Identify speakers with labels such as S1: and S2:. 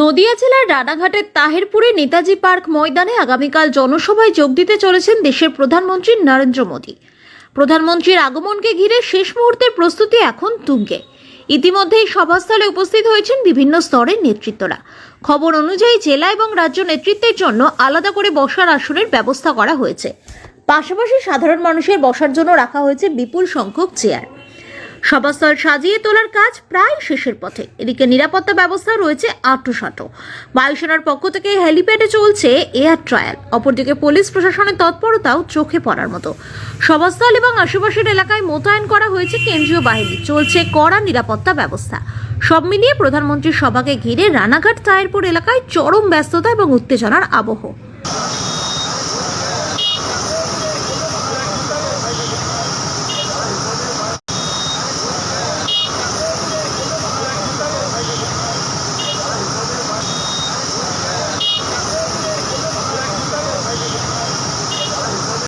S1: নদিয়া জেলার রানাঘাটের তাহেরপুরে নেতাজি পার্ক ময়দানে আগামীকাল জনসভায় যোগ দিতে চলেছেন দেশের প্রধানমন্ত্রী নরেন্দ্র মোদী। প্রধানমন্ত্রীর আগমনকে ঘিরে শেষ মুহূর্তের প্রস্তুতি এখন তুঙ্গে। ইতিমধ্যেই সভাস্থলে উপস্থিত হয়েছেন বিভিন্ন স্তরের নেতৃত্বরা। খবর অনুযায়ী জেলা এবং রাজ্য নেতৃত্বের জন্য আলাদা করে বসার আসনের ব্যবস্থা করা হয়েছে। পাশাপাশি সাধারণ মানুষের বসার জন্য রাখা হয়েছে বিপুল সংখ্যক চেয়ার। সভাস্থল সাজিয়ে তোলার কাজ প্রায় শেষের পথে। এদিকে নিরাপত্তা ব্যবস্থা রয়েছে আটোসাটো। বায়ুসেনার পক্ষ থেকে হেলিপ্যাডে চলছে এয়ার ট্রায়াল। অপরদিকে পুলিশ প্রশাসনের তৎপরতাও চোখে পড়ার মতো। সভাস্থল এবং আশেপাশের এলাকায় মোতায়েন করা হয়েছে কেন্দ্রীয় বাহিনী। চলছে কড়া নিরাপত্তা ব্যবস্থা। সব মিলিয়ে প্রধানমন্ত্রীর সভাকে ঘিরে রানাঘাট তায়েরপুর এলাকায় চরম ব্যস্ততা এবং উত্তেজনার আবহ।